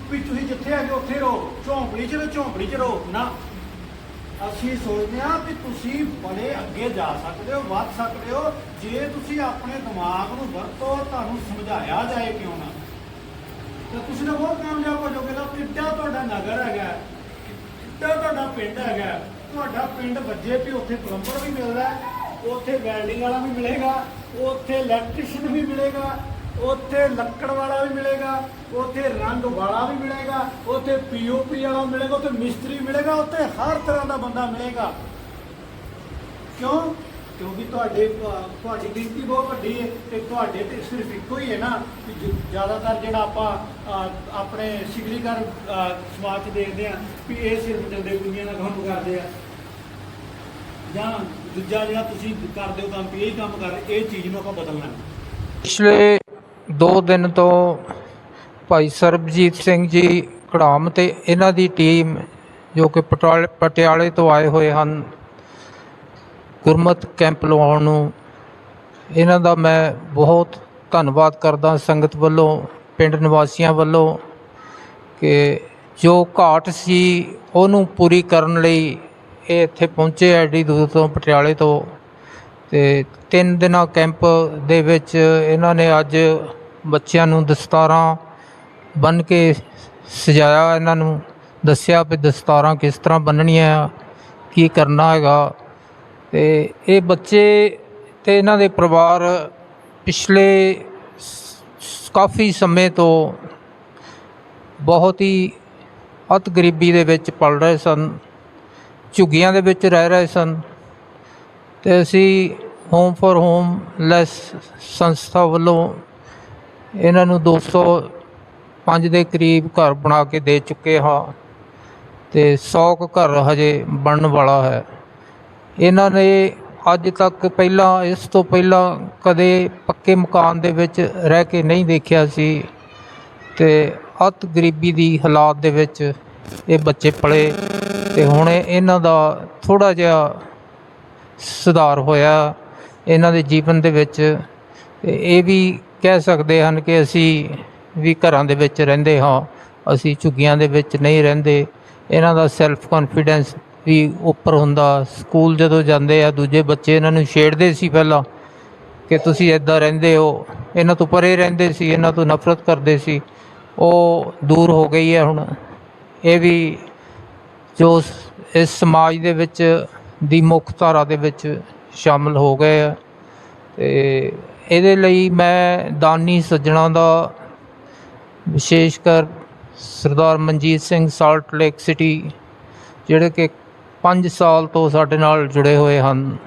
ਵੀ ਤੁਸੀਂ ਜਿੱਥੇ ਆ ਕੇ ਉੱਥੇ ਰਹੋ ਝੌਂਪੜੀ 'ਚ ਤੇ ਝੌਂਪੜੀ 'ਚ ਰਹੋ ਨਾ ਅਸੀਂ ਸੋਚਦੇ ਹਾਂ ਵੀ ਤੁਸੀਂ ਬੜੇ ਅੱਗੇ ਜਾ ਸਕਦੇ ਹੋ, ਵੱਧ ਸਕਦੇ ਹੋ। ਜੇ ਤੁਸੀਂ ਆਪਣੇ ਦਿਮਾਗ ਨੂੰ ਵਰਤੋ, ਤੁਹਾਨੂੰ ਸਮਝਾਇਆ ਜਾਏ ਕਿਉਂ ਨਾ। ਤਾਂ ਤੁਸੀਂ ਤਾਂ ਬਹੁਤ ਕਾਮਯਾਬ ਹੋ ਜਾਓਗੇ ਤਾਂ ਕਿੱਡਾ ਤੁਹਾਡਾ ਨਗਰ ਹੈਗਾ, ਕਿੱਡਾ ਤੁਹਾਡਾ ਪਿੰਡ ਹੈਗਾ। ਤੁਹਾਡਾ ਪਿੰਡ ਵੱਜੇ ਵੀ ਉੱਥੇ ਪਲੰਬਰ ਵੀ ਮਿਲਦਾ, ਉੱਥੇ ਵੈਲਡਿੰਗ ਵਾਲਾ ਵੀ ਮਿਲੇਗਾ, ਉੱਥੇ ਇਲੈਕਟ੍ਰੀਸ਼ੀਅਨ ਵੀ ਮਿਲੇਗਾ, ਉੱਥੇ ਲੱਕੜ ਵਾਲਾ ਵੀ ਮਿਲੇਗਾ। ਉੱਥੇ ਰੰਗ ਵਾਲਾ ਵੀ ਮਿਲੇਗਾ, ਉੱਥੇ ਪੀਓਪੀ ਵਾਲਾ ਮਿਲੇਗਾ, ਉੱਥੇ ਮਿਸਤਰੀ ਮਿਲੇਗਾ, ਉੱਥੇ ਹਰ ਤਰ੍ਹਾਂ ਦਾ ਬੰਦਾ ਮਿਲੇਗਾ। ਕਿਉਂ? ਕਿਉਂਕਿ ਤੁਹਾਡੇ ਤੁਹਾਡੀ ਗਿਣਤੀ ਬਹੁਤ ਵੱਡੀ ਹੈ ਤੇ ਤੁਹਾਡੇ ਤੇ ਸਿਰਫ ਇੱਕੋ ਹੀ ਹੈ ਨਾ ਕਿ ਜ਼ਿਆਦਾਤਰ ਜਿਹੜਾ ਆਪਾਂ ਆਪਣੇ ਸਿਗਲੀਗਰ ਸਮਾਜ 'ਚ ਦੇਖਦੇ ਆ ਵੀ ਇਹ ਸਿਰਫ ਜੰਦੇ ਕੁੜੀਆਂ ਦਾ ਕੰਮ ਕਰਦੇ ਆ। ਜਾਂ ਦੂਜਾ ਜਿਹੜਾ ਤੁਸੀਂ ਕਰਦੇ ਹੋ ਕੰਮ ਇਹ ਕੰਮ ਕਰ ਇਹ ਚੀਜ਼ ਨੂੰ ਆਪਾਂ ਬਦਲਣਾ। ਪਿਛਲੇ 2 ਦਿਨ ਤੋਂ ਭਾਈ ਸਰਬਜੀਤ ਸਿੰਘ ਜੀ ਕੜਾਮ ਤੇ ਇਹਨਾਂ ਦੀ ਟੀਮ ਜੋ ਕਿ ਪਟਿਆਲੇ ਪਟਿਆਲੇ ਤੋਂ ਆਏ ਹੋਏ ਹਨ, ਗੁਰਮਤ ਕੈਂਪ ਲਵਾਉਣ ਨੂੰ। ਇਹਨਾਂ ਦਾ ਮੈਂ ਬਹੁਤ ਧੰਨਵਾਦ ਕਰਦਾ ਸੰਗਤ ਵੱਲੋਂ, ਪਿੰਡ ਨਿਵਾਸੀਆਂ ਵੱਲੋਂ ਕਿ ਜੋ ਘਾਟ ਸੀ ਉਹਨੂੰ ਪੂਰੀ ਕਰਨ ਲਈ ਇਹ ਇੱਥੇ ਪਹੁੰਚੇ ਐਡੀ ਦੂਰ ਤੋਂ ਪਟਿਆਲੇ ਤੋਂ। ਤੇ ਤਿੰਨ ਦਿਨਾਂ ਕੈਂਪ ਦੇ ਵਿੱਚ ਇਹਨਾਂ ਨੇ ਅੱਜ ਬੱਚਿਆਂ ਨੂੰ ਦਸਤਾਰਾਂ ਬੰਨ ਕੇ ਸਜਾਇਆ ਇਹਨਾਂ ਨੂੰ, ਦੱਸਿਆ ਵੀ ਦਸਤਾਰਾਂ ਕਿਸ ਤਰ੍ਹਾਂ ਬੰਨਣੀਆਂ ਕੀ ਕਰਨਾ ਹੈਗਾ। ਤੇ ਇਹ ਬੱਚੇ ਤੇ ਇਹਨਾਂ ਦੇ ਪਰਿਵਾਰ ਪਿਛਲੇ ਕਾਫੀ ਸਮੇਂ ਤੋਂ ਬਹੁਤ ਹੀ ਅਤ ਗਰੀਬੀ ਦੇ ਵਿੱਚ ਪਲ ਰਹੇ ਸਨ, ਝੁੱਗੀਆਂ ਦੇ ਵਿੱਚ ਰਹਿ ਰਹੇ ਸਨ। ਤੇ ਅਸੀਂ ਹੋਮ ਫॉर ਹੋਮ ਲੈਸ ਸੰਸਥਾ ਵੱਲੋਂ ਇਹਨਾਂ ਨੂੰ 205 ਦੇ ਕਰੀਬ ਘਰ ਬਣਾ ਕੇ ਦੇ ਚੁੱਕੇ ਹਾਂ ਤੇ 100 ਕੁ ਘਰ ਹਜੇ ਬਣਨ ਵਾਲਾ ਹੈ। ਇਹਨਾਂ ਨੇ ਅੱਜ ਤੱਕ ਪਹਿਲਾਂ, ਇਸ ਤੋਂ ਪਹਿਲਾਂ ਕਦੇ ਪੱਕੇ ਮਕਾਨ ਦੇ ਵਿੱਚ ਰਹਿ ਕੇ ਨਹੀਂ ਦੇਖਿਆ ਸੀ ਤੇ ਅਤ ਗਰੀਬੀ ਦੀ ਹਾਲਾਤ ਦੇ ਵਿੱਚ ਇਹ ਬੱਚੇ ਪਲੇ ਤੇ ਹੁਣ ਇਹਨਾਂ ਦਾ ਥੋੜਾ ਜਿਹਾ ਸੁਧਾਰ ਹੋਇਆ ਇਹਨਾਂ ਦੇ ਜੀਵਨ ਦੇ ਵਿੱਚ। ਇਹ ਵੀ ਕਹਿ ਸਕਦੇ ਹਨ ਕਿ ਅਸੀਂ ਵੀ ਘਰਾਂ ਦੇ ਵਿੱਚ ਰਹਿੰਦੇ ਹਾਂ। ਅਸੀਂ ਝੁੱਗੀਆਂ ਦੇ ਵਿੱਚ ਨਹੀਂ ਰਹਿੰਦੇ। ਇਹਨਾਂ ਦਾ ਸੈਲਫ ਕੌਨਫੀਡੈਂਸ ਵੀ ਉੱਪਰ ਹੁੰਦਾ। ਸਕੂਲ ਜਦੋਂ ਜਾਂਦੇ ਆ, ਦੂਜੇ ਬੱਚੇ ਇਹਨਾਂ ਨੂੰ ਛੇੜਦੇ ਸੀ ਪਹਿਲਾਂ ਕਿ ਤੁਸੀਂ ਇੱਦਾਂ ਰਹਿੰਦੇ ਹੋ। ਇਹਨਾਂ ਤੋਂ ਪਰੇ ਰਹਿੰਦੇ ਸੀ, ਇਹਨਾਂ ਤੋਂ ਨਫ਼ਰਤ ਕਰਦੇ ਸੀ। ਉਹ ਦੂਰ ਹੋ ਗਈ ਹੈ ਹੁਣ। ਇਹ ਵੀ ਜੋ ਇਸ ਸਮਾਜ ਦੇ ਵਿੱਚ ਦੀ ਮੁੱਖ ਧਾਰਾ ਦੇ ਵਿੱਚ ਸ਼ਾਮਲ ਹੋ ਗਏ ਆ। ਤੇ ਇਹਦੇ ਲਈ ਮੈਂ ਦਾਨੀ ਸੱਜਣਾ ਦਾ ਵਿਸ਼ੇਸ਼ ਕਰ Sardar Manjit Singh Salt Lake City ਜਿਹੜੇ ਕਿ 5 ਸਾਲ ਤੋਂ ਸਾਡੇ ਨਾਲ ਜੁੜੇ ਹੋਏ ਹਨ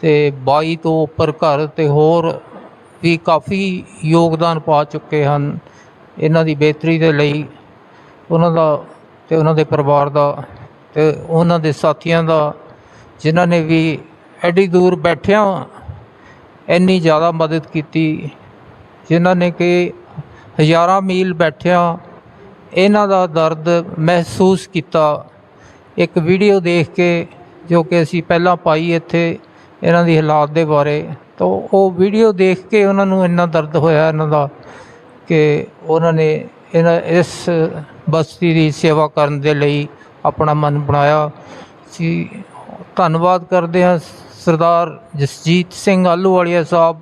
ਤੇ 22 ਤੋਂ ਉੱਪਰ ਘਰ ਤੇ ਹੋਰ ਵੀ ਕਾਫੀ ਯੋਗਦਾਨ ਪਾ ਚੁੱਕੇ ਹਨ। ਇਹਨਾਂ ਦੀ ਬਿਹਤਰੀ ਦੇ ਲਈ ਉਹਨਾਂ ਦਾ ਤੇ ਉਹਨਾਂ ਦੇ ਪਰਿਵਾਰ ਦਾ ਤੇ ਉਹਨਾਂ ਦੇ ਸਾਥੀਆਂ ਦਾ, ਜਿਨ੍ਹਾਂ ਨੇ ਵੀ ਐਡੀ ਦੂਰ ਬੈਠਿਆਂ ਇੰਨੀ ਜ਼ਿਆਦਾ ਮਦਦ ਕੀਤੀ, ਜਿਨ੍ਹਾਂ ਨੇ ਕਿ ਹਜ਼ਾਰਾਂ ਮੀਲ ਬੈਠਿਆਂ, ਇਹਨਾਂ ਦਾ ਦਰਦ ਮਹਿਸੂਸ ਕੀਤਾ। ਇੱਕ ਵੀਡੀਓ ਦੇਖ ਕੇ, ਜੋ ਕਿ ਅਸੀਂ ਪਹਿਲਾਂ ਪਾਈ ਇੱਥੇ, ਇਹਨਾਂ ਦੀ ਹਾਲਾਤ ਦੇ ਬਾਰੇ, ਤਾਂ ਉਹ ਵੀਡੀਓ ਦੇਖ ਕੇ ਉਹਨਾਂ ਨੂੰ ਇੰਨਾ ਦਰਦ ਹੋਇਆ, ਇਹਨਾਂ ਦਾ, ਕਿ ਉਹਨਾਂ ਨੇ ਇਹਨਾਂ, ਇਸ ਬਸਤੀ ਦੀ ਸੇਵਾ ਕਰਨ ਦੇ ਲਈ ਆਪਣਾ ਮਨ ਬਣਾਇਆ। ਸੀ ਧੰਨਵਾਦ ਕਰਦੇ ਹਾਂ ਸਰਦਾਰ ਜਸਜੀਤ ਸਿੰਘ ਆਲੂਵਾਲੀਆ ਸਾਹਿਬ,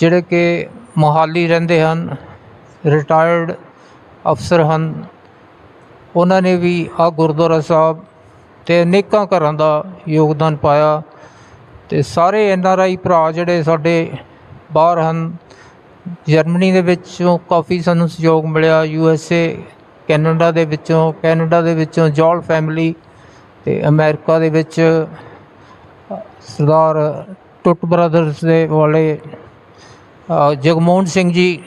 ਜਿਹੜੇ ਕਿ ਮੋਹਾਲੀ ਰਹਿੰਦੇ ਹਨ ਰਿਟਾਇਰਡ ਅਫਸਰ ਹਨ। ਉਹਨਾਂ ਨੇ ਵੀ ਆ ਗੁਰਦੁਆਰਾ ਸਾਹਿਬ ਤੇ ਅਨੇਕਾਂ ਘਰਾਂ ਦਾ ਯੋਗਦਾਨ ਪਾਇਆ ਤੇ ਸਾਰੇ ਐਨ ਆਰ ਆਈ ਭਰਾ ਜਿਹੜੇ ਸਾਡੇ ਬਾਹਰ ਹਨ, ਜਰਮਨੀ ਦੇ ਵਿੱਚੋਂ ਕਾਫੀ ਸਾਨੂੰ ਸਹਿਯੋਗ ਮਿਲਿਆ, ਯੂ ਐਸ ਏ, ਕੈਨੇਡਾ ਦੇ ਵਿੱਚੋਂ, ਕੈਨੇਡਾ ਦੇ ਵਿੱਚੋਂ ਜੌਲ ਫੈਮਿਲੀ ਤੇ ਅਮਰੀਕਾ ਦੇ ਵਿੱਚ ਸਰਦਾਰ ਟੁੱਟ ਬ੍ਰਦਰਸ ਦੇ ਵਾਲੇ ਜਗਮੋਹਨ ਸਿੰਘ ਜੀ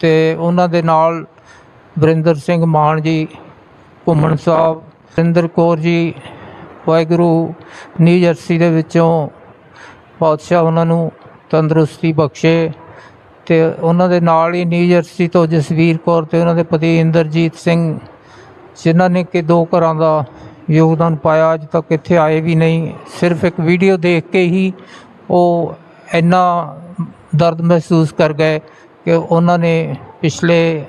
ਤੇ ਉਹਨਾਂ ਦੇ ਨਾਲ ਵਰਿੰਦਰ ਸਿੰਘ ਮਾਨ ਜੀ, ਘੁੰਮਣ ਸਾਹਿਬ ਵਰਿੰਦਰ ਕੌਰ ਜੀ, ਵਾਹਿਗੁਰੂ ਨਿਊ ਜਰਸੀ ਦੇ ਵਿੱਚੋਂ ਬਾਦਸ਼ਾਹ ਉਹਨਾਂ ਨੂੰ ਤੰਦਰੁਸਤੀ ਬਖਸ਼ੇ ਤੇ ਉਹਨਾਂ ਦੇ ਨਾਲ ਹੀ ਨਿਊ ਜਰਸੀ ਤੋਂ ਜਸਵੀਰ ਕੌਰ ਤੇ ਉਹਨਾਂ ਦੇ ਪਤੀ ਇੰਦਰਜੀਤ ਸਿੰਘ, ਜਿਨ੍ਹਾਂ ਨੇ ਕਿ ਦੋ ਘਰਾਂ ਦਾ ਯੋਗਦਾਨ ਪਾਇਆ, ਅੱਜ ਤੱਕ ਇੱਥੇ ਆਏ ਵੀ ਨਹੀਂ। ਸਿਰਫ ਇੱਕ ਵੀਡੀਓ ਦੇਖ ਕੇ ਹੀ ਉਹ ਇੰਨਾ ਦਰਦ ਮਹਿਸੂਸ ਕਰ ਗਏ ਕਿ ਉਹਨਾਂ ਨੇ ਪਿਛਲੇ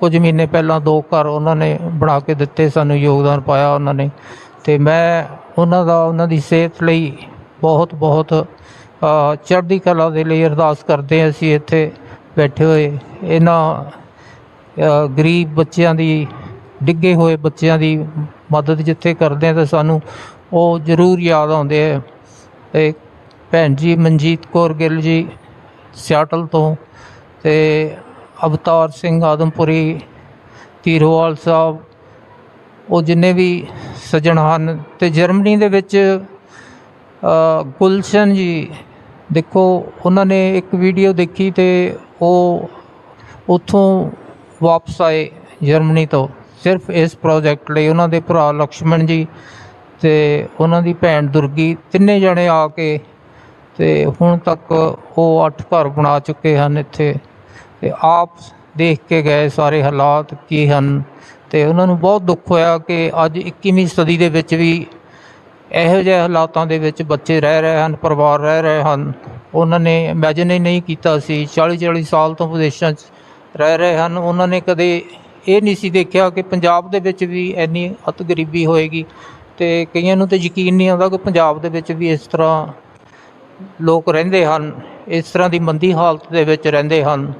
ਕੁਝ ਮਹੀਨੇ ਪਹਿਲਾਂ ਦੋ ਘਰ ਉਹਨਾਂ ਨੇ ਬਣਾ ਕੇ ਦਿੱਤੇ, ਸਾਨੂੰ ਯੋਗਦਾਨ ਪਾਇਆ ਉਹਨਾਂ ਨੇ। ਤੇ ਮੈਂ ਉਹਨਾਂ ਦਾ, ਉਹਨਾਂ ਦੀ ਸਿਹਤ ਲਈ ਬਹੁਤ ਬਹੁਤ ਚੜ੍ਹਦੀ ਕਲਾ ਦੇ ਲਈ ਅਰਦਾਸ ਕਰਦੇ ਹਾਂ ਅਸੀਂ ਇੱਥੇ ਬੈਠੇ ਹੋਏ। ਇਹਨਾਂ ਗਰੀਬ ਬੱਚਿਆਂ ਦੀ, ਡਿੱਗੇ ਹੋਏ ਬੱਚਿਆਂ ਦੀ ਮਦਦ ਜਿੱਥੇ ਕਰਦੇ ਆ ਤਾਂ ਸਾਨੂੰ ਉਹ ਜ਼ਰੂਰ ਯਾਦ ਆਉਂਦੇ ਆ। ਤੇ ਭੈਣ ਜੀ ਮਨਜੀਤ ਕੌਰ ਗਿੱਲ ਜੀ ਸਿਆਟਲ ਤੋਂ ਤੇ ਅਵਤਾਰ ਸਿੰਘ ਆਦਮਪੁਰੀ, ਧੀਰੋਵਾਲ ਸਾਹਿਬ, ਉਹ ਜਿੰਨੇ ਵੀ ਸੱਜਣ ਹਨ ਤੇ ਜਰਮਨੀ ਦੇ ਵਿੱਚ ਗੁਲਸ਼ਨ ਜੀ, ਦੇਖੋ ਉਹਨਾਂ ਨੇ ਇੱਕ ਵੀਡੀਓ ਦੇਖੀ ਤੇ ਉਹ ਉੱਥੋਂ ਵਾਪਸ ਆਏ ਜਰਮਨੀ ਤੋਂ, ਸਿਰਫ ਇਸ ਪ੍ਰੋਜੈਕਟ ਲਈ ਉਹਨਾਂ ਦੇ ਭਰਾ ਲਕਸ਼ਮਣ ਜੀ ਤੇ ਉਹਨਾਂ ਦੀ ਭੈਣ ਦੁਰਗੀ, ਤਿੰਨੇ ਜਣੇ ਆ ਕੇ ਤੇ ਹੁਣ ਤੱਕ ਉਹ ਅੱਠ ਘਰ ਬਣਾ ਚੁੱਕੇ ਹਨ ਇੱਥੇ। ਤੇ ਆਪ ਦੇਖ ਕੇ ਗਏ ਸਾਰੇ ਹਾਲਾਤ ਕੀ ਹਨ। ਤੇ ਉਹਨਾਂ ਨੂੰ ਬਹੁਤ ਦੁੱਖ ਹੋਇਆ ਕਿ ਅੱਜ 21ਵੀਂ ਸਦੀ ਦੇ ਵਿੱਚ ਵੀ ਇਹੋ ਜਿਹੇ ਹਾਲਾਤਾਂ ਦੇ ਵਿੱਚ ਬੱਚੇ ਰਹਿ ਰਹੇ ਹਨ, ਪਰਿਵਾਰ ਰਹਿ ਰਹੇ ਹਨ। ਉਹਨਾਂ ਨੇ ਇਮੇਜਿਨ ਹੀ ਨਹੀਂ ਕੀਤਾ ਸੀ। 40 40 ਸਾਲ ਤੋਂ ਵਿਦੇਸ਼ਾਂ 'ਚ ਰਹਿ ਰਹੇ ਹਨ। ਉਹਨਾਂ ਨੇ ਕਦੇ ਇਹ ਨਹੀਂ ਸੀ ਦੇਖਿਆ ਕਿ ਪੰਜਾਬ ਦੇ ਵਿੱਚ ਵੀ ਇੰਨੀ ਅਤ ਗਰੀਬੀ ਹੋਏਗੀ। ਤੇ ਕਈਆਂ ਨੂੰ ਤੇ ਯਕੀਨ ਨਹੀਂ ਆਉਂਦਾ ਕਿ ਪੰਜਾਬ ਦੇ ਵਿੱਚ ਵੀ ਇਸ ਤਰ੍ਹਾਂ ਲੋਕ ਰਹਿੰਦੇ ਹਨ, ਇਸ ਤਰ੍ਹਾਂ ਦੀ ਮੰਦੀ ਹਾਲਤ ਦੇ ਵਿੱਚ ਰਹਿੰਦੇ ਹਨ।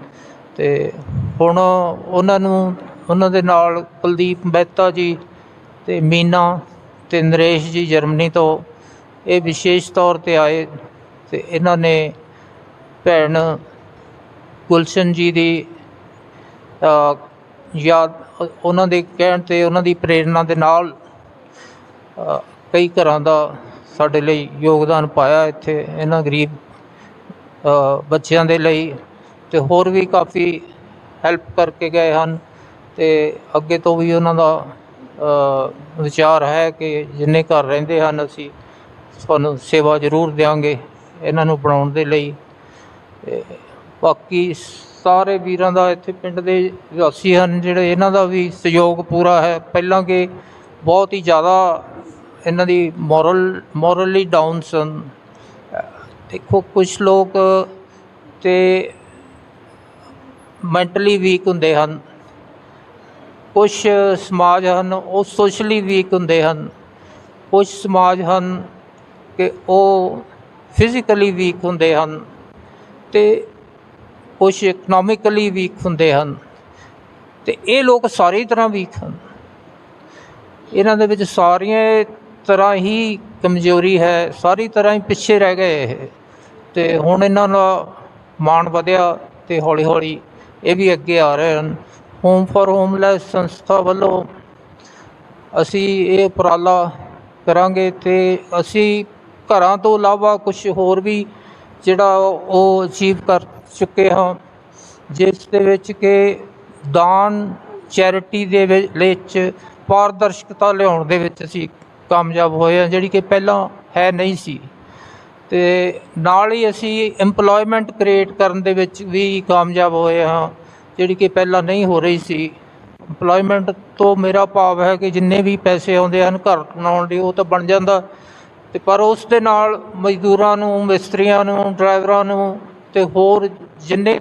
ਤੇ ਹੁਣ ਉਹਨਾਂ ਨੂੰ, ਉਹਨਾਂ ਦੇ ਨਾਲ ਕੁਲਦੀਪ ਮਹਿਤਾ ਜੀ ਤੇ ਮੀਨਾ ਤੇ ਨਰੇਸ਼ ਜੀ ਜਰਮਨੀ ਤੋਂ ਇਹ ਵਿਸ਼ੇਸ਼ ਤੌਰ ਤੇ ਆਏ ਤੇ ਇਹਨਾਂ ਨੇ ਭੈਣ ਗੁਲਸ਼ਨ ਜੀ ਦੀ ਯਾਦ, ਉਹਨਾਂ ਦੇ ਕਹਿਣ ਤੇ ਉਹਨਾਂ ਦੀ ਪ੍ਰੇਰਣਾ ਦੇ ਨਾਲ ਕਈ ਘਰਾਂ ਦਾ ਸਾਡੇ ਲਈ ਯੋਗਦਾਨ ਪਾਇਆ ਇੱਥੇ ਇਹਨਾਂ ਗਰੀਬ ਬੱਚਿਆਂ ਦੇ ਲਈ ਤੇ ਹੋਰ ਵੀ ਕਾਫੀ ਹੈਲਪ ਕਰਕੇ ਗਏ ਹਨ ਤੇ ਅੱਗੇ ਤੋਂ ਵੀ ਉਹਨਾਂ ਦਾ ਵਿਚਾਰ ਹੈ ਕਿ ਜਿੰਨੇ ਘਰ ਰਹਿੰਦੇ ਹਨ ਅਸੀਂ ਤੁਹਾਨੂੰ ਸੇਵਾ ਜ਼ਰੂਰ ਦੇਵਾਂਗੇ ਇਹਨਾਂ ਨੂੰ ਬਣਾਉਣ ਦੇ ਲਈ। ਬਾਕੀ ਸਾਰੇ ਵੀਰਾਂ ਦਾ ਇੱਥੇ ਪਿੰਡ ਦੇ ਵਾਸੀ ਹਨ ਜਿਹੜੇ ਇਹਨਾਂ ਦਾ ਵੀ ਸਹਿਯੋਗ ਪੂਰਾ ਹੈ। ਪਹਿਲਾਂ ਕਿ ਬਹੁਤ ਹੀ ਜ਼ਿਆਦਾ ਇਹਨਾਂ ਦੀ ਮੋਰਲ ਮੋਰਲੀ ਡਾਊਨ ਸਨ ਦੇਖੋ ਕੁਝ ਲੋਕ ਤੇ ਮੈਂਟਲੀ ਵੀਕ ਹੁੰਦੇ ਹਨ। ਕੁਝ ਸਮਾਜ ਹਨ, ਉਹ ਸੋਸ਼ਲੀ ਵੀਕ ਹੁੰਦੇ ਹਨ। ਕੁਝ ਸਮਾਜ ਹਨ ਕਿ ਉਹ ਫਿਜ਼ੀਕਲੀ ਵੀਕ ਹੁੰਦੇ ਹਨ ਤੇ ਕੁਝ ਇਕਨੋਮਿਕਲੀ ਵੀਕ ਹੁੰਦੇ ਹਨ। ਤੇ ਇਹ ਲੋਕ ਸਾਰੀ ਤਰ੍ਹਾਂ ਵੀਕ ਹਨ। ਇਹਨਾਂ ਦੇ ਵਿੱਚ ਸਾਰੀਆਂ ਤਰ੍ਹਾਂ ਹੀ ਕਮਜ਼ੋਰੀ ਹੈ, ਸਾਰੀ ਤਰ੍ਹਾਂ ਹੀ ਪਿੱਛੇ ਰਹਿ ਗਏ ਇਹ। ਤੇ ਹੁਣ ਇਹਨਾਂ ਦਾ ਮਾਣ ਵਧਿਆ ਤੇ ਹੌਲੀ ਹੌਲੀ ਇਹ ਵੀ ਅੱਗੇ ਆ ਰਹੇ ਹਨ। ਹੋਮ ਫॉर ਹੋਮਲੈਸ ਸੰਸਥਾ ਵੱਲੋਂ ਅਸੀਂ ਇਹ ਉਪਰਾਲਾ ਕਰਾਂਗੇ ਤੇ ਅਸੀਂ ਘਰਾਂ ਤੋਂ ਇਲਾਵਾ ਕੁਝ ਹੋਰ ਵੀ ਜਿਹੜਾ ਉਹ ਅਚੀਵ ਕਰ ਚੁੱਕੇ ਹਾਂ, ਜਿਸ ਦੇ ਵਿੱਚ ਕਿ ਦਾਨ, ਚੈਰਿਟੀ ਦੇ ਵਿੱਚ ਪਾਰਦਰਸ਼ਕਤਾ ਲਿਆਉਣ ਦੇ ਵਿੱਚ ਅਸੀਂ ਕਾਮਯਾਬ ਹੋਏ ਹਾਂ ਜਿਹੜੀ ਕਿ ਪਹਿਲਾਂ ਹੈ ਨਹੀਂ ਸੀ। ਤੇ ਨਾਲ ਹੀ ਅਸੀਂ EMPLOYMENT ਕ੍ਰੀਏਟ ਕਰਨ ਦੇ ਵਿੱਚ ਵੀ ਕਾਮਯਾਬ ਹੋਏ ਹਾਂ, ਜਿਹੜੀ ਕਿ ਪਹਿਲਾਂ ਨਹੀਂ ਹੋ ਰਹੀ ਸੀ। EMPLOYMENT ਤੋਂ ਮੇਰਾ ਭਾਵ ਹੈ ਕਿ ਜਿੰਨੇ ਵੀ ਪੈਸੇ ਆਉਂਦੇ ਹਨ ਘਰ ਬਣਾਉਣ ਲਈ, ਉਹ ਤਾਂ ਬਣ ਜਾਂਦਾ। ਤੇ ਪਰ ਉਸ ਦੇ ਨਾਲ ਮਜ਼ਦੂਰਾਂ ਨੂੰ, ਮਿਸਤਰੀਆਂ ਨੂੰ, ਡਰਾਈਵਰਾਂ ਨੂੰ ਤੇ ਹੋਰ ਜਿੰਨੇ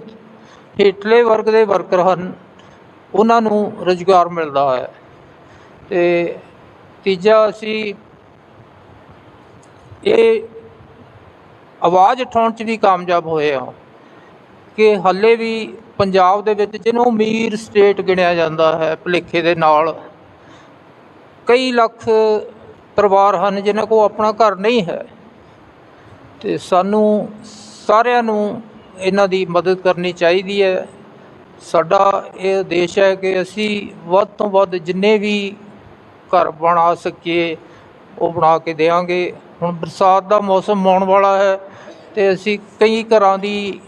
ਹੇਠਲੇ ਵਰਗ ਦੇ ਵਰਕਰ ਹਨ, ਉਹਨਾਂ ਨੂੰ ਰੁਜ਼ਗਾਰ ਮਿਲਦਾ ਹੈ। ਤੇ ਤੀਜਾ ਅਸੀਂ ਇਹ ਆਵਾਜ਼ ਉਠਾਉਣ 'ਚ ਵੀ ਕਾਮਯਾਬ ਹੋਏ ਹਾਂ ਕਿ ਹੱਲੇ ਵੀ ਪੰਜਾਬ ਦੇ ਵਿੱਚ ਜਿਹਨੂੰ ਅਮੀਰ ਸਟੇਟ ਗਿਣਿਆ ਜਾਂਦਾ ਹੈ ਭੁਲੇਖੇ ਦੇ ਨਾਲ, ਕਈ ਲੱਖ ਪਰਿਵਾਰ ਹਨ ਜਿਨ੍ਹਾਂ ਕੋਲ ਆਪਣਾ ਘਰ ਨਹੀਂ ਹੈ ਤੇ ਸਾਨੂੰ ਸਾਰਿਆਂ ਨੂੰ ਇਹਨਾਂ ਦੀ ਮਦਦ ਕਰਨੀ ਚਾਹੀਦੀ ਹੈ। ਸਾਡਾ ਇਹ ਉਦੇਸ਼ ਹੈ ਕਿ ਅਸੀਂ ਵੱਧ ਤੋਂ ਵੱਧ ਜਿੰਨੇ ਵੀ ਘਰ ਬਣਾ ਸਕੀਏ, ਉਹ ਬਣਾ ਕੇ ਦੇਵਾਂਗੇ। ਹੁਣ ਬਰਸਾਤ ਦਾ ਮੌਸਮ ਆਉਣ ਵਾਲਾ ਹੈ ਤੇ ਅਸੀਂ ਕਈ ਘਰਾਂ ਦੀ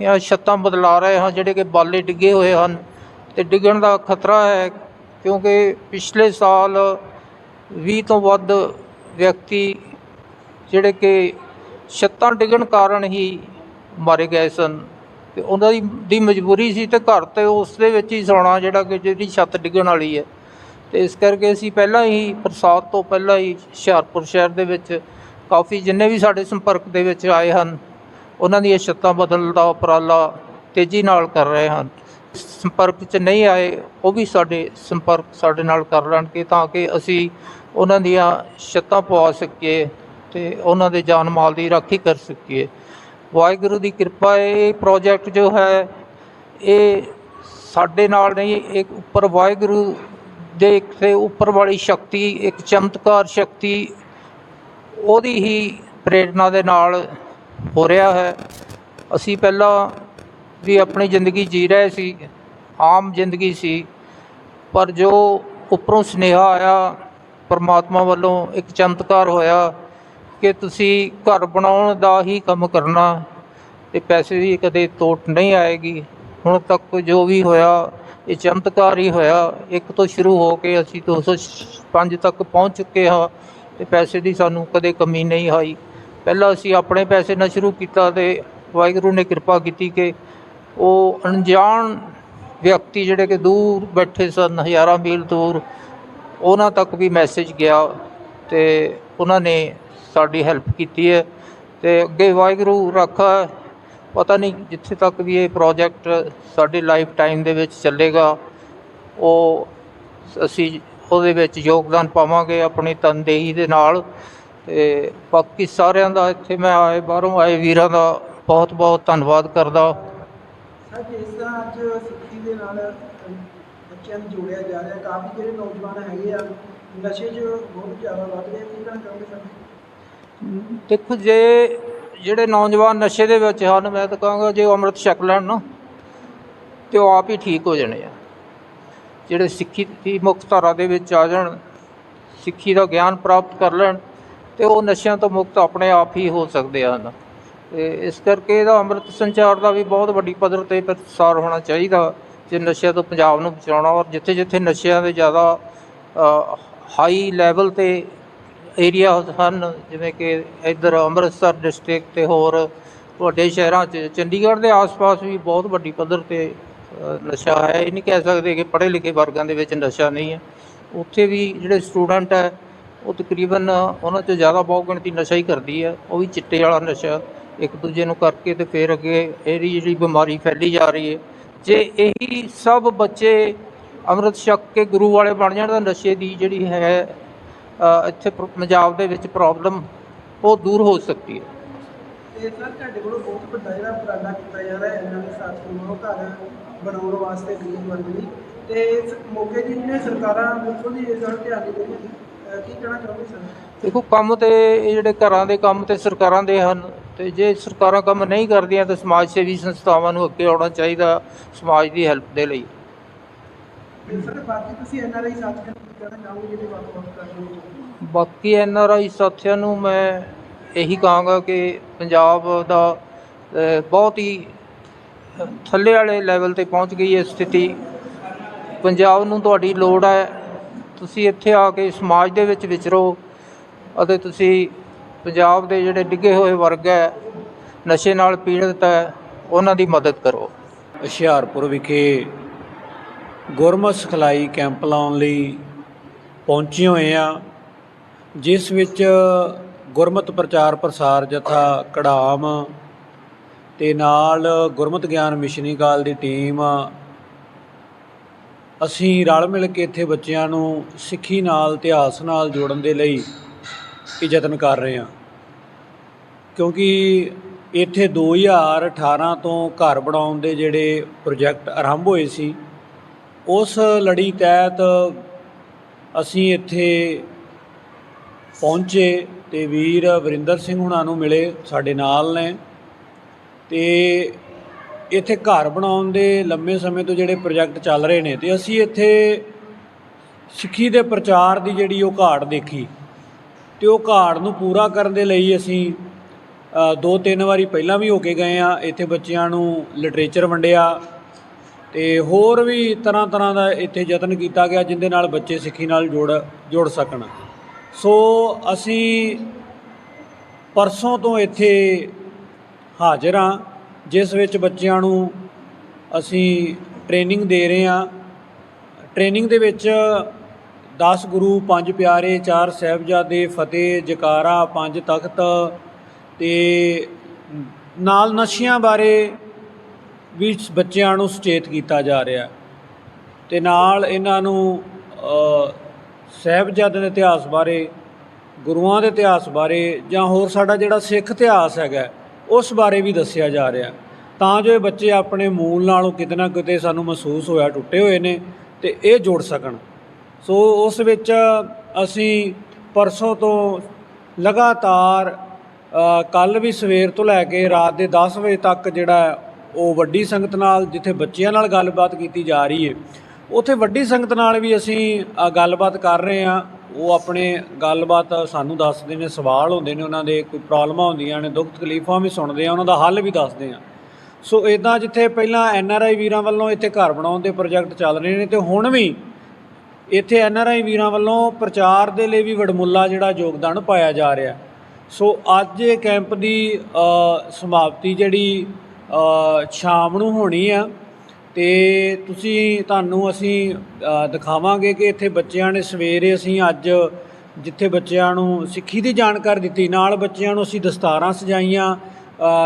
ਜਾਂ ਛੱਤਾਂ ਬਦਲਾ ਰਹੇ ਹਾਂ, ਜਿਹੜੇ ਕਿ ਬਾਲੇ ਡਿੱਗੇ ਹੋਏ ਹਨ। ਤੇ ਡਿੱਗਣ ਦਾ ਖਤਰਾ ਹੈ, ਕਿਉਂਕਿ ਪਿਛਲੇ ਸਾਲ 20 ਤੋਂ ਵੱਧ ਵਿਅਕਤੀ ਜਿਹੜੇ ਕਿ ਛੱਤਾਂ ਡਿੱਗਣ ਕਾਰਨ ਹੀ ਮਾਰੇ ਗਏ ਸਨ। ਤੇ ਉਹਨਾਂ ਦੀ ਦੀ ਮਜਬੂਰੀ ਸੀ ਤੇ ਘਰ ਤੇ ਉਸ ਦੇ ਵਿੱਚ ਹੀ ਸੌਣਾ, ਜਿਹੜਾ ਕਿ ਜਿਹੜੀ ਛੱਤ ਡਿੱਗਣ ਵਾਲੀ ਹੈ। ਤੇ ਇਸ ਕਰਕੇ ਅਸੀਂ ਪਹਿਲਾਂ ਹੀ ਬਰਸਾਤ ਤੋਂ ਪਹਿਲਾਂ ਹੀ ਹੁਸ਼ਿਆਰਪੁਰ ਸ਼ਹਿਰ ਦੇ ਵਿੱਚ ਕਾਫੀ ਜਿੰਨੇ ਵੀ ਸਾਡੇ ਸੰਪਰਕ ਦੇ ਵਿੱਚ ਆਏ ਹਨ ਉਹਨਾਂ ਦੀਆਂ ਛੱਤਾਂ ਬਦਲਣ ਦਾ ਉਪਰਾਲਾ ਤੇਜ਼ੀ ਨਾਲ ਕਰ ਰਹੇ ਹਨ। ਸੰਪਰਕ 'ਚ ਨਹੀਂ ਆਏ ਉਹ ਵੀ ਸਾਡੇ ਸੰਪਰਕ ਸਾਡੇ ਨਾਲ ਕਰ ਲੈਣਗੇ ਤਾਂ ਕਿ ਅਸੀਂ ਉਹਨਾਂ ਦੀਆਂ ਛੱਤਾਂ ਪਵਾ ਸਕੀਏ ਤੇ ਉਹਨਾਂ ਦੇ ਜਾਨ ਮਾਲ ਦੀ ਰਾਖੀ ਕਰ ਸਕੀਏ। ਵਾਹਿਗੁਰੂ ਦੀ ਕਿਰਪਾ ਹੈ, ਇਹ ਪ੍ਰੋਜੈਕਟ ਜੋ ਹੈ ਇਹ ਸਾਡੇ ਨਾਲ ਨਹੀਂ ਇੱਕ ਉੱਪਰ ਵਾਹਿਗੁਰੂ ਦੇ ਇੱਕ ਤੇ ਉੱਪਰ ਵਾਲੀ ਸ਼ਕਤੀ, ਇੱਕ ਚਮਤਕਾਰ ਸ਼ਕਤੀ, ਉਹਦੀ ਹੀ ਪ੍ਰੇਰਣਾ ਦੇ ਨਾਲ ਹੋ ਰਿਹਾ ਹੈ। ਅਸੀਂ ਪਹਿਲਾਂ ਵੀ ਆਪਣੀ ਜ਼ਿੰਦਗੀ ਜੀ ਰਹੇ ਸੀ, ਆਮ ਜ਼ਿੰਦਗੀ ਸੀ, ਪਰ ਜੋ ਉੱਪਰੋਂ ਸੁਨੇਹਾ ਆਇਆ, ਪਰਮਾਤਮਾ ਵੱਲੋਂ ਇੱਕ ਚਮਤਕਾਰ ਹੋਇਆ ਕਿ ਤੁਸੀਂ ਘਰ ਬਣਾਉਣ ਦਾ ਹੀ ਕੰਮ ਕਰਨਾ ਤੇ ਪੈਸੇ ਦੀ ਕਦੇ ਤੋਟ ਨਹੀਂ ਆਏਗੀ। ਹੁਣ ਤੱਕ ਜੋ ਵੀ ਹੋਇਆ ਇਹ ਚਮਤਕਾਰ ਹੀ ਹੋਇਆ। ਇੱਕ ਤੋਂ ਸ਼ੁਰੂ ਹੋ ਕੇ ਅਸੀਂ 205 ਤੱਕ ਪਹੁੰਚ ਚੁੱਕੇ ਹਾਂ ਤੇ ਪੈਸੇ ਦੀ ਸਾਨੂੰ ਕਦੇ ਕਮੀ ਨਹੀਂ ਆਈ। ਪਹਿਲਾਂ ਅਸੀਂ ਆਪਣੇ ਪੈਸੇ ਨਾਲ ਸ਼ੁਰੂ ਕੀਤਾ ਤੇ ਵਾਹਿਗੁਰੂ ਨੇ ਕਿਰਪਾ ਕੀਤੀ ਕਿ ਉਹ ਅਣਜਾਣ ਵਿਅਕਤੀ ਜਿਹੜੇ ਕਿ ਦੂਰ ਬੈਠੇ ਸਨ, ਹਜ਼ਾਰਾਂ ਮੀਲ ਦੂਰ, ਉਹਨਾਂ ਤੱਕ ਵੀ ਮੈਸੇਜ ਗਿਆ ਤੇ ਉਹਨਾਂ ਨੇ ਸਾਡੀ ਹੈਲਪ ਕੀਤੀ ਹੈ ਤੇ ਅੱਗੇ ਵਾਹਿਗੁਰੂ ਰੱਖਾ ਪਤਾ ਨਹੀਂ ਜਿੱਥੇ ਤੱਕ ਵੀ ਇਹ ਪ੍ਰੋਜੈਕਟ ਸਾਡੇ ਲਾਈਫ ਟਾਈਮ ਦੇ ਵਿੱਚ ਚੱਲੇਗਾ ਉਹ ਅਸੀਂ ਉਹਦੇ ਵਿੱਚ ਯੋਗਦਾਨ ਪਾਵਾਂਗੇ ਆਪਣੀ ਤਨਦੇਹੀ ਦੇ ਨਾਲ। ਤੇ ਬਾਕੀ ਸਾਰਿਆਂ ਦਾ ਇੱਥੇ ਮੈਂ ਆਏ ਬਾਹਰੋਂ ਆਏ ਵੀਰਾਂ ਦਾ ਬਹੁਤ ਬਹੁਤ ਧੰਨਵਾਦ ਕਰਦਾ। ਸਰ ਜਿਸ ਤਰ੍ਹਾਂ ਅੱਜ ਸਿੱਖੀ ਦੇ ਨਾਲ ਅਹ, ਬੱਚਿਆਂ ਨੂੰ ਜੋੜਿਆ ਜਾ ਰਿਹਾ ਕਾਫੀ ਜਿਹੜੇ ਨੌਜਵਾਨ ਹੈਗੇ ਆ ਨਸ਼ੇ 'ਚ ਬਹੁਤ ਜ਼ਿਆਦਾ ਵੱਧ ਰਹੇ ਕੀ ਕਹਿਣਾ ਚਾਹੋਗੇ ਸਰ? ਦੇਖੋ ਜੇ ਜਿਹੜੇ ਨੌਜਵਾਨ ਨਸ਼ੇ ਦੇ ਵਿੱਚ ਹਨ, ਮੈਂ ਤਾਂ ਕਹਾਂਗਾ ਜੇ ਉਹ ਅੰਮ੍ਰਿਤ ਛਕ ਲੈਣ ਨਾ, ਤੇ ਉਹ ਆਪ ਹੀ ਠੀਕ ਹੋ ਜਾਣੇ ਆ। ਜਿਹੜੇ ਸਿੱਖੀ ਦੀ ਮੁੱਖ ਧਾਰਾ ਦੇ ਵਿੱਚ ਆ ਜਾਣ, ਸਿੱਖੀ ਦਾ ਗਿਆਨ ਪ੍ਰਾਪਤ ਕਰ ਲੈਣ, ਤੇ ਉਹ ਨਸ਼ਿਆਂ ਤੋਂ ਮੁਕਤ ਆਪਣੇ ਆਪ ਹੀ ਹੋ ਸਕਦੇ ਹਨ। ਤੇ ਇਸ ਕਰਕੇ ਇਹਦਾ ਅੰਮ੍ਰਿਤ ਸੰਚਾਰ ਦਾ ਵੀ ਬਹੁਤ ਵੱਡੀ ਪੱਧਰ ਤੇ ਪ੍ਰਸਾਰ ਹੋਣਾ ਚਾਹੀਦਾ, ਜੇ ਨਸ਼ਿਆਂ ਤੋਂ ਪੰਜਾਬ ਨੂੰ ਬਚਾਉਣਾ, ਔਰ ਜਿੱਥੇ ਜਿੱਥੇ ਨਸ਼ਿਆਂ ਦੇ ਜ਼ਿਆਦਾ ਹਾਈ ਲੈਵਲ ਤੇ ਏਰੀਆ ਹਨ, ਜਿਵੇਂ ਕਿ ਇੱਧਰ ਅੰਮ੍ਰਿਤਸਰ ਡਿਸਟ੍ਰਿਕਟ ਤੇ ਹੋਰ ਵੱਡੇ ਸ਼ਹਿਰਾਂ 'ਚ, ਚੰਡੀਗੜ੍ਹ ਦੇ ਆਸ-ਪਾਸ ਵੀ ਬਹੁਤ ਵੱਡੀ ਪੱਧਰ ਤੇ ਨਸ਼ਾ ਹੈ। ਇਹ ਨਹੀਂ ਕਹਿ ਸਕਦੇ ਕਿ ਪੜ੍ਹੇ ਲਿਖੇ ਵਰਗਾਂ ਦੇ ਵਿੱਚ ਨਸ਼ਾ ਨਹੀਂ ਹੈ। ਉੱਥੇ ਵੀ ਜਿਹੜੇ ਸਟੂਡੈਂਟ ਹੈ, ਉਹ ਤਕਰੀਬਨ ਉਹਨਾਂ 'ਚੋਂ ਜ਼ਿਆਦਾ ਬਹੁਤ ਗਿਣਤੀ ਨਸ਼ਾ ਹੀ ਕਰਦੀ ਹੈ। ਉਹ ਵੀ ਚਿੱਟੇ ਵਾਲਾ ਨਸ਼ਾ, ਇੱਕ ਦੂਜੇ ਨੂੰ ਕਰਕੇ ਤੇ ਫਿਰ ਅੱਗੇ ਇਹਦੀ ਜਿਹੜੀ ਬਿਮਾਰੀ ਫੈਲੀ ਜਾ ਰਹੀ ਹੈ। ਜੇ ਇਹੀ ਸਭ ਬੱਚੇ ਅੰਮ੍ਰਿਤ ਛਕ ਕੇ ਗੁਰੂ ਵਾਲੇ ਬਣ ਜਾਣ ਤਾਂ ਨਸ਼ੇ ਦੀ ਜਿਹੜੀ ਹੈ ਇੱਥੇ ਪੰਜਾਬ ਦੇ ਵਿੱਚ ਪ੍ਰੋਬਲਮ ਉਹ ਦੂਰ ਹੋ ਸਕਦੀ ਹੈ। ਤੇ ਸਰ ਤੁਹਾਡੇ ਕੋਲੋਂ ਬਹੁਤ ਵੱਡਾ ਜਿਹੜਾ ਉਪਰਾਲਾ ਕੀਤਾ ਜਾ ਰਿਹਾ ਇਹਨਾਂ ਦੇ ਸਾਥ ਨੂੰ ਘਰ ਬਣਾਉਣ ਵਾਸਤੇ ਗਰੀਬ ਵਰਗ ਲਈ ਤੇ ਇਸ ਮੌਕੇ ਦੀ ਜਿਹੜੇ ਸਰਕਾਰਾਂ ਬਿਲਕੁਲ ਹੀ ਇਸ ਵੱਲ ਧਿਆਨ ਨਹੀਂ ਦੇ ਰਹੀਆਂ। ਅਹ, ਕੀ ਕਹਿਣਾ ਚਾਹੋਗੇ ਸਰ ਦੇਖੋ ਕੰਮ ਤੇ ਇਹ ਜਿਹੜੇ ਘਰਾਂ ਦੇ ਕੰਮ ਤੇ ਸਰਕਾਰਾਂ ਦੇ ਹਨ ਤੇ ਜੇ ਸਰਕਾਰਾਂ ਕੰਮ ਨਹੀਂ ਕਰਦੀਆਂ ਤਾਂ ਸਮਾਜ ਸੇਵੀ ਸੰਸਥਾਵਾਂ ਨੂੰ ਅੱਗੇ ਆਉਣਾ ਚਾਹੀਦਾ ਸਮਾਜ ਦੀ ਹੈਲਪ ਦੇ ਲਈ। ਸਰ ਬਾਕੀ ਤੁਸੀਂ ਐਨਆਰਆਈ ਸਾਥੀਆਂ ਨੂੰ ਕੀ ਕਹਿਣਾ ਚਾਹੋਗੇ ਜਿਹੜੇ ਵੱਖ-ਵੱਖ ਕਰ ਰਹੇ ਹੋ? ਬਾਕੀ ਐਨ ਆਰ ਆਈ ਸਾਥੀਆਂ ਨੂੰ ਮੈਂ ਇਹੀ ਕਹਾਂਗਾ ਕਿ ਪੰਜਾਬ ਦਾ ਬਹੁਤ ਹੀ ਥੱਲੇ ਵਾਲੇ ਲੈਵਲ ਤੇ ਪਹੁੰਚ ਗਈ ਹੈ ਸਥਿਤੀ। ਪੰਜਾਬ ਨੂੰ ਤੁਹਾਡੀ ਲੋੜ ਹੈ। ਤੁਸੀਂ ਇੱਥੇ ਆ ਕੇ ਸਮਾਜ ਦੇ ਵਿੱਚ ਵਿਚਰੋ ਅਤੇ ਤੁਸੀਂ ਪੰਜਾਬ ਦੇ ਜਿਹੜੇ ਡਿੱਗੇ ਹੋਏ ਵਰਗ ਹੈ ਨਸ਼ੇ ਨਾਲ ਪੀੜਤ ਹੈ ਉਹਨਾਂ ਦੀ ਮਦਦ ਕਰੋ। ਹੁਸ਼ਿਆਰਪੁਰ ਵਿਖੇ ਗੁਰਮਤ ਸਿਖਲਾਈ ਕੈਂਪ ਲਾਉਣ ਲਈ ਪਹੁੰਚੇ ਹੋਏ ਆ ਜਿਸ ਵਿੱਚ ਗੁਰਮਤ ਪ੍ਰਚਾਰ ਪ੍ਰਸਾਰ ਜਥਾ ਕੜਾਮ ਤੇ ਨਾਲ ਗੁਰਮਤ ਗਿਆਨ ਮਿਸ਼ਨੀ ਕਾਲ ਦੀ ਟੀਮ ਅਸੀਂ ਰਲ ਮਿਲ ਕੇ ਇੱਥੇ ਬੱਚਿਆਂ ਨੂੰ ਸਿੱਖੀ ਨਾਲ, ਇਤਿਹਾਸ ਨਾਲ ਜੋੜਨ ਦੇ ਲਈ ਇਹ ਯਤਨ ਕਰ ਰਹੇ ਹਾਂ। ਕਿਉਂਕਿ ਇੱਥੇ 2018 ਤੋਂ ਘਰ ਬਣਾਉਣ ਦੇ ਜਿਹੜੇ ਪ੍ਰੋਜੈਕਟ ਆਰੰਭ ਹੋਏ ਸੀ ਉਸ ਲੜੀ ਤਹਿਤ ਅਸੀਂ ਇੱਥੇ ਪਹੁੰਚੇ ਤੇ ਵੀਰ ਵਰਿੰਦਰ ਸਿੰਘ ਹੁਣਾਂ ਨੂੰ ਮਿਲੇ, ਸਾਡੇ ਨਾਲ ਨੇ। ਤੇ ਇੱਥੇ ਘਰ ਬਣਾਉਣ ਦੇ ਲੰਮੇ ਸਮੇਂ ਤੋਂ ਜਿਹੜੇ ਪ੍ਰੋਜੈਕਟ ਚੱਲ ਰਹੇ ਨੇ, ਤੇ ਅਸੀਂ ਇੱਥੇ ਸਿੱਖੀ ਦੇ ਪ੍ਰਚਾਰ ਦੀ ਜਿਹੜੀ ਉਹ ਘਾਟ ਦੇਖੀ। ਤੇ ਉਹ ਘਾਟ ਨੂੰ ਪੂਰਾ ਕਰਨ ਦੇ ਲਈ ਅਸੀਂ ਦੋ ਤਿੰਨ ਵਾਰੀ ਪਹਿਲਾਂ ਵੀ ਹੋ ਕੇ ਗਏ ਆ। ਇੱਥੇ ਬੱਚਿਆਂ ਨੂੰ ਲਿਟਰੇਚਰ ਵੰਡਿਆ ਤੇ ਹੋਰ ਵੀ ਤਰ੍ਹਾਂ ਤਰ੍ਹਾਂ ਦਾ ਇੱਥੇ ਯਤਨ ਕੀਤਾ ਗਿਆ ਜਿੰਦੇ ਨਾਲ ਬੱਚੇ ਸਿੱਖੀ ਨਾਲ ਜੋੜ ਜੁੜ ਸਕਣ। ਸੋ ਅਸੀਂ ਪਰਸੋਂ ਤੋਂ ਇੱਥੇ ਹਾਜ਼ਰ ਹਾਂ, ਜਿਸ ਵਿੱਚ ਬੱਚਿਆਂ ਨੂੰ ਅਸੀਂ ਟ੍ਰੇਨਿੰਗ ਦੇ ਰਹੇ ਹਾਂ। ਟ੍ਰੇਨਿੰਗ ਦੇ ਵਿੱਚ 10 ਗੁਰੂ ਪੰਜ ਪਿਆਰੇ, ਚਾਰ ਸਾਹਿਬਜ਼ਾਦੇ, ਫਤਿਹ, ਜਕਾਰਾ, ਪੰਜ ਤਖਤ ਤੇ ਨਾਲ ਨਸ਼ਿਆਂ ਬਾਰੇ ਵੀ ਬੱਚਿਆਂ ਨੂੰ ਸੁਚੇਤ ਕੀਤਾ ਜਾ ਰਿਹਾ। ਤੇ ਨਾਲ ਇਹਨਾਂ ਨੂੰ ਅ, ਦੇ ਇਤਿਹਾਸ ਬਾਰੇ ਗੁਰੂਆਂ ਦੇ ਇਤਿਹਾਸ ਬਾਰੇ ਜਾਂ ਹੋਰ ਸਾਡਾ ਜਿਹੜਾ ਸਿੱਖ ਇਤਿਹਾਸ ਹੈਗਾ ਉਸ ਬਾਰੇ ਵੀ ਦੱਸਿਆ ਜਾ ਰਿਹਾ। ਤਾਂ ਜੋ ਇਹ ਬੱਚੇ ਆਪਣੇ ਮੂਲ ਨਾਲੋਂ ਕਿਤੇ ਨਾ ਕਿਤੇ ਸਾਨੂੰ ਮਹਿਸੂਸ ਹੋਇਆ ਟੁੱਟੇ ਹੋਏ ਨੇ ਤੇ ਇਹ ਜੁੜ ਸਕਣ। ਸੋ ਉਸ ਵਿੱਚ ਅਸੀਂ ਪਰਸੋਂ ਤੋਂ ਲਗਾਤਾਰ ਕੱਲ ਵੀ ਸਵੇਰ ਤੋਂ ਲੈ ਕੇ ਰਾਤ ਦੇ 10 ਵਜੇ ਤੱਕ ਜਿਹੜਾ ਉਹ ਵੱਡੀ ਸੰਗਤ ਨਾਲ ਜਿੱਥੇ ਬੱਚਿਆਂ ਨਾਲ ਗੱਲਬਾਤ ਕੀਤੀ ਜਾ ਰਹੀ ਹੈ ਉੱਥੇ ਵੱਡੀ ਸੰਗਤ ਨਾਲ ਵੀ ਅਸੀਂ ਗੱਲਬਾਤ ਕਰ ਰਹੇ ਹਾਂ। ਉਹ ਆਪਣੇ ਗੱਲਬਾਤ ਸਾਨੂੰ ਦੱਸਦੇ ਨੇ, ਸਵਾਲ ਹੁੰਦੇ ਨੇ ਉਹਨਾਂ ਦੇ, ਕੋਈ ਪ੍ਰੋਬਲਮਾਂ ਹੁੰਦੀਆਂ ਨੇ, ਦੁੱਖ ਤਕਲੀਫਾਂ ਵੀ ਸੁਣਦੇ ਆ, ਉਹਨਾਂ ਦਾ ਹੱਲ ਵੀ ਦੱਸਦੇ ਆ। ਸੋ ਇਦਾਂ ਜਿੱਥੇ ਪਹਿਲਾਂ ਐਨ ਆਰ ਆਈ ਵੀਰਾਂ ਵੱਲੋਂ ਇੱਥੇ ਘਰ ਬਣਾਉਣ ਦੇ ਪ੍ਰੋਜੈਕਟ ਚੱਲ ਰਹੇ ਨੇ ਤੇ ਹੁਣ ਵੀ ਇੱਥੇ ਐਨ ਆਰ ਆਈ ਵੀਰਾਂ ਵੱਲੋਂ ਪ੍ਰਚਾਰ ਦੇ ਲਈ ਵੀ ਵਡਮੁੱਲਾ ਜਿਹੜਾ ਯੋਗਦਾਨ ਪਾਇਆ ਜਾ ਰਿਹਾ। ਸੋ ਅੱਜ ਇਹ ਕੈਂਪ ਦੀ ਸਮਾਪਤੀ ਜਿਹੜੀ ਸ਼ਾਮ ਨੂੰ ਹੋਣੀ ਆ ਤੇ ਤੁਸੀਂ ਤੁਹਾਨੂੰ ਅਸੀਂ ਦਿਖਾਵਾਂਗੇ ਕਿ ਇੱਥੇ ਬੱਚਿਆਂ ਨੇ ਸਵੇਰੇ ਅਸੀਂ ਅੱਜ ਜਿੱਥੇ ਬੱਚਿਆਂ ਨੂੰ ਸਿੱਖੀ ਦੀ ਜਾਣਕਾਰੀ ਦਿੱਤੀ, ਨਾਲ ਬੱਚਿਆਂ ਨੂੰ ਅਸੀਂ ਦਸਤਾਰਾਂ ਸਜਾਈਆਂ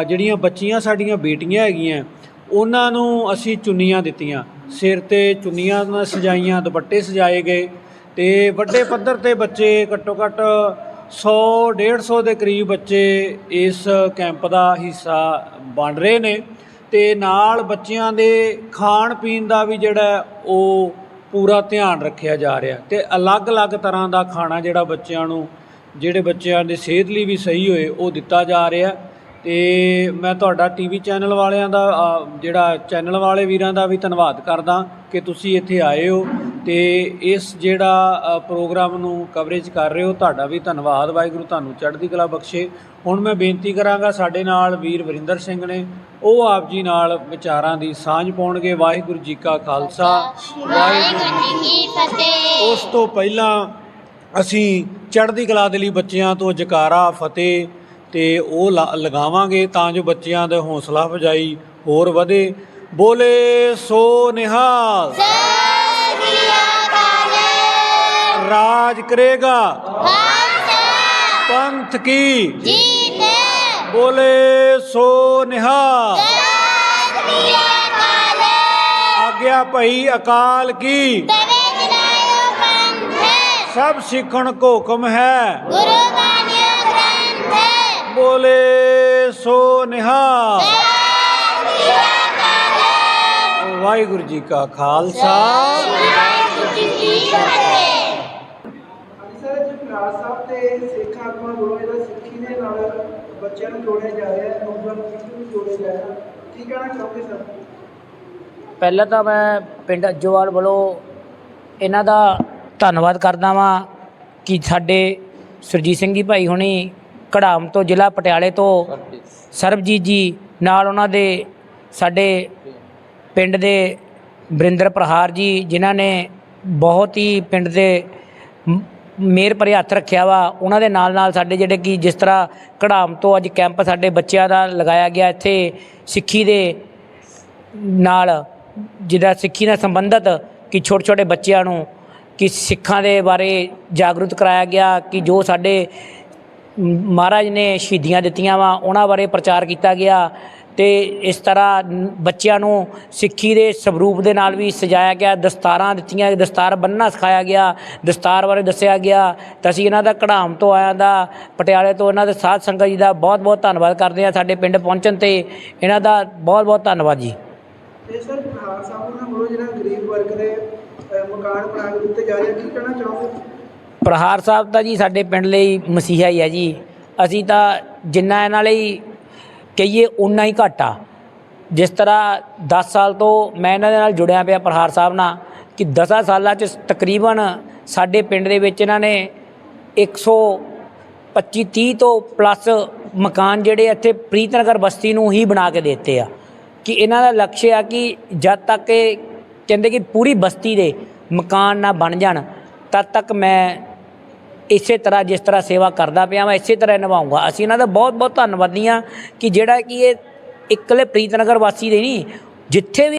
ਜਿਹੜੀਆਂ ਬੱਚੀਆਂ ਸਾਡੀਆਂ ਬੇਟੀਆਂ ਹੈਗੀਆਂ, ਉਹਨਾਂ ਨੂੰ ਅਸੀਂ ਚੁੰਨੀਆਂ ਦਿੱਤੀਆਂ। ਸਿਰ ਤੇ ਚੁੰਨੀਆਂ ਨਾਲ ਸਜਾਈਆਂ, ਦੁਪੱਟੇ ਸਜਾਏ ਗਏ ਤੇ ਵੱਡੇ ਪੱਧਰ ਤੇ ਬੱਚੇ ਘੱਟੋ ਘੱਟ 100 150 ਦੇ ਕਰੀਬ ਬੱਚੇ ਇਸ ਕੈਂਪ ਦਾ ਹਿੱਸਾ ਬਣ ਰਹੇ ਨੇ ਤੇ ਨਾਲ ਬੱਚਿਆਂ ਦੇ ਖਾਣ ਪੀਣ ਦਾ ਵੀ ਜਿਹੜਾ ਉਹ ਪੂਰਾ ਧਿਆਨ ਰੱਖਿਆ ਜਾ ਰਿਹਾ। ਤੇ ਅਲੱਗ-ਅਲੱਗ ਤਰ੍ਹਾਂ ਦਾ ਖਾਣਾ ਜਿਹੜਾ ਬੱਚਿਆਂ ਨੂੰ, ਜਿਹੜੇ ਬੱਚਿਆਂ ਦੇ ਸਿਹਤ ਲਈ ਵੀ ਸਹੀ ਹੋਏ, ਉਹ ਦਿੱਤਾ ਜਾ ਰਿਹਾ। ਤੇ ਮੈਂ ਤੁਹਾਡਾ ਟੀਵੀ ਚੈਨਲ ਵਾਲਿਆਂ ਦਾ ਜਿਹੜਾ ਚੈਨਲ ਵਾਲੇ ਵੀਰਾਂ ਦਾ ਵੀ ਧੰਨਵਾਦ ਕਰਦਾ ਕਿ ਤੁਸੀਂ ਇੱਥੇ ਆਏ ਹੋ। ਤੇ ਇਸ ਜਿਹੜਾ ਪ੍ਰੋਗਰਾਮ ਨੂੰ ਕਵਰੇਜ ਕਰ ਰਹੇ ਹੋ, ਤੁਹਾਡਾ ਵੀ ਧੰਨਵਾਦ। ਵਾਹਿਗੁਰੂ ਤੁਹਾਨੂੰ ਚੜ੍ਹਦੀ ਕਲਾ ਬਖਸ਼ੇ। ਹੁਣ ਮੈਂ ਬੇਨਤੀ ਕਰਾਂਗਾ, ਸਾਡੇ ਨਾਲ ਵੀਰ ਵਰਿੰਦਰ ਸਿੰਘ ਨੇ, ਉਹ ਆਪ ਜੀ ਨਾਲ ਵਿਚਾਰਾਂ ਦੀ ਸਾਂਝ ਪਾਉਣਗੇ। ਵਾਹਿਗੁਰੂ ਜੀ ਕਾ ਖਾਲਸਾ। ਵਾਹਿਗੁਰੂ ਜੀ ਕੀ ਫਤਿਹ। ਉਸ ਤੋਂ ਪਹਿਲਾਂ ਅਸੀਂ ਚੜ੍ਹਦੀ ਕਲਾ ਦੇ ਲਈ ਬੱਚਿਆਂ ਤੋਂ ਜਕਾਰਾ, ਫਤਿਹ ਤੇ ਉਹ ਲਾ- ਲਗਾਵਾਂਗੇ ਤਾਂ ਜੋ ਬੱਚਿਆਂ ਦਾ ਹੌਸਲਾ ਅਫਜਾਈ ਹੋਰ ਵਧੇ। ਬੋਲੇ ਸੋ ਨਿਹਾਲ। ਰਾਜ ਕਰੇਗਾ। ਪੰਥ ਕੀ? ਜੀਤ। ਬੋਲੇ ਸੋ ਨਿਹਾਲ ਆਗਿਆ ਭਈ ਅਕਾਲ ਕੀ? ਤਵੇ ਜਨਾਇਓ ਪੰਥ। ਸਭ ਸਿੱਖਣ ਕੋ ਹੁਕਮ ਹੈ। ਗੁਰੂ ਬਾਣੀਓ ਗ੍ਰੰਥ। ਬੋਲੇ ਸੋ ਨਿਹਾਲ ਵਾਹਿਗੁਰੂ ਜੀ ਕਾ ਖਾਲਸਾ। ਵਾਹਿਗੁਰੂ ਜੀ ਕੀ ਫਤਿਹ। ਹਾਂਜੀ ਸਰ ਸਾਹਿਬ ਤੇ ਸਿੱਖ ਆਗੂਆਂ ਵੱਲੋਂ ਜਿਹੜਾ ਸਿੱਖੀ ਦੇ ਨਾਲ ਬੱਚਿਆਂ ਨੂੰ ਜੋੜਿਆ ਜਾ ਰਿਹਾ ਹੈ, ਨੌਜਵਾਨ ਪੀੜ੍ਹੀ ਨੂੰ ਜੋੜਿਆ ਜਾ ਰਿਹਾ। ਕੀ ਕਹਿਣਾ ਚਾਹੋਗੇ ਸਰ? ਪਹਿਲਾਂ ਤਾਂ ਮੈਂ ਪਿੰਡ ਅੱਜੋਵਾਲ ਵੱਲੋਂ ਇਹਨਾਂ ਦਾ ਧੰਨਵਾਦ ਕਰਦਾ ਵਾਂ ਕਿ ਸਾਡੇ ਸੁਰਜੀਤ ਸਿੰਘ ਜੀ ਭਾਈ ਹੁਣੀ ਕੜਾਮ ਤੋਂ ਜ਼ਿਲ੍ਹਾ ਪਟਿਆਲੇ ਤੋਂ ਸਰਬਜੀਤ ਜੀ ਨਾਲ ਉਹਨਾਂ ਦੇ ਸਾਡੇ ਪਿੰਡ ਦੇ ਬਰਿੰਦਰ ਪ੍ਰਹਾਰ ਜੀ, ਜਿਨ੍ਹਾਂ ਨੇ ਬਹੁਤ ਹੀ ਪਿੰਡ ਦੇ ਮ- ਮਿਹਰ ਭਰੇ ਹੱਥ ਰੱਖਿਆ ਵਾ, ਉਹਨਾਂ ਦੇ ਨਾਲ ਨਾਲ ਸਾਡੇ ਜਿਹੜੇ ਕਿ ਜਿਸ ਤਰ੍ਹਾਂ ਕੜਾਮ ਤੋਂ ਅੱਜ ਕੈਂਪ ਸਾਡੇ ਬੱਚਿਆਂ ਦਾ ਲਗਾਇਆ ਗਿਆ ਇੱਥੇ ਸਿੱਖੀ ਦੇ ਨਾਲ, ਜਿਹਦਾ ਸਿੱਖੀ ਨਾਲ ਸੰਬੰਧਿਤ ਕਿ ਛੋਟੇ ਛੋਟੇ ਬੱਚਿਆਂ ਨੂੰ ਕਿ ਸਿੱਖਾਂ ਦੇ ਬਾਰੇ ਜਾਗਰੂਕ ਕਰਾਇਆ ਗਿਆ ਕਿ ਜੋ ਸਾਡੇ ਮਹਾਰਾਜ ਨੇ ਸ਼ਹੀਦੀਆਂ ਦਿੱਤੀਆਂ ਵਾ, ਉਹਨਾਂ ਬਾਰੇ ਪ੍ਰਚਾਰ ਕੀਤਾ ਗਿਆ। ਤੇ ਇਸ ਤਰ੍ਹਾਂ ਬੱਚਿਆਂ ਨੂੰ ਸਿੱਖੀ ਦੇ ਸਵਰੂਪ ਦੇ ਨਾਲ ਵੀ ਸਜਾਇਆ ਗਿਆ ਦਸਤਾਰਾਂ ਦਿੱਤੀਆਂ ਦਸਤਾਰ ਬੰਨਣਾ ਸਿਖਾਇਆ ਗਿਆ ਦਸਤਾਰ ਬਾਰੇ ਦੱਸਿਆ ਗਿਆ। ਤਾਂ ਅਸੀਂ ਇਹਨਾਂ ਦਾ ਕੜਾਮ ਤੋਂ ਆਇਆਂ ਦਾ ਪਟਿਆਲੇ ਤੋਂ ਇਹਨਾਂ ਦੇ ਸਾਧ ਸੰਗਤ ਜੀ ਦਾ ਬਹੁਤ ਬਹੁਤ ਧੰਨਵਾਦ ਕਰਦੇ ਹਾਂ ਸਾਡੇ ਪਿੰਡ ਪਹੁੰਚਣ ਤੇ। ਇਹਨਾਂ ਦਾ ਬਹੁਤ ਬਹੁਤ ਧੰਨਵਾਦ ਜੀ। ਤੇ ਸਰ ਪਿਆਰ ਸਾਹਿਬ ਉਹਨਾਂ ਵੱਲੋਂ ਜਿਹੜਾ ਗਰੀਬ ਵਰਗ ਦੇ ਅਹ, ਮਕਾਨ ਬਣਾ ਕੇ ਦਿੱਤੇ ਜਾ ਰਹੇ ਆ, ਕੀ ਕਹਿਣਾ ਚਾਹੋਗੇ? ਪ੍ਰਹਾਰ ਸਾਹਿਬ ਤਾਂ ਜੀ ਸਾਡੇ ਪਿੰਡ ਲਈ ਮਸੀਹਾ ਹੀ ਹੈ ਜੀ। ਅਸੀਂ ਤਾਂ ਜਿੰਨਾ ਇਹਨਾਂ ਲਈ ਕਹੀਏ ਉਨਾ ਹੀ ਘੱਟ ਆ। ਜਿਸ ਤਰ੍ਹਾਂ 10 ਸਾਲ ਤੋਂ ਮੈਂ ਇਹਨਾਂ ਦੇ ਨਾਲ ਜੁੜਿਆ ਪਿਆ ਪ੍ਰਹਾਰ ਸਾਹਿਬ ਨਾਲ ਕਿ 10 ਸਾਲਾਂ ਚ ਤਕਰੀਬਨ ਸਾਡੇ ਪਿੰਡ ਦੇ ਵਿੱਚ ਇਹਨਾਂ ਨੇ 100 25 30 ਤੋਂ ਪਲੱਸ ਮਕਾਨ ਜਿਹੜੇ ਇੱਥੇ ਪ੍ਰੀਤਨਗਰ ਬਸਤੀ ਨੂੰ ਹੀ ਬਣਾ ਕੇ ਦਿੱਤੇ ਆ। ਕਿ ਇਹਨਾਂ ਦਾ ਲਕਸ਼ ਆ ਕਿ ਜਦ ਤੱਕ ਇਹ ਕਹਿੰਦੇ ਕਿ ਪੂਰੀ ਬਸਤੀ ਦੇ ਮਕਾਨ ਨਾ ਬਣ ਜਾਣ, ਤਦ ਤੱਕ ਮੈਂ ਇਸੇ ਤਰ੍ਹਾਂ ਜਿਸ ਤਰ੍ਹਾਂ ਸੇਵਾ ਕਰਦਾ ਪਿਆ ਮੈਂ ਇਸੇ ਤਰ੍ਹਾਂ ਨਿਭਾਉਂਗਾ। ਅਸੀਂ ਇਹਨਾਂ ਦਾ ਬਹੁਤ ਬਹੁਤ ਧੰਨਵਾਦੀ ਹਾਂ ਕਿ ਜਿਹੜਾ ਕਿ ਇਹ ਇਕੱਲੇ ਪ੍ਰੀਤਨਗਰ ਵਾਸੀ ਦੇ ਨਹੀਂ, ਜਿੱਥੇ ਵੀ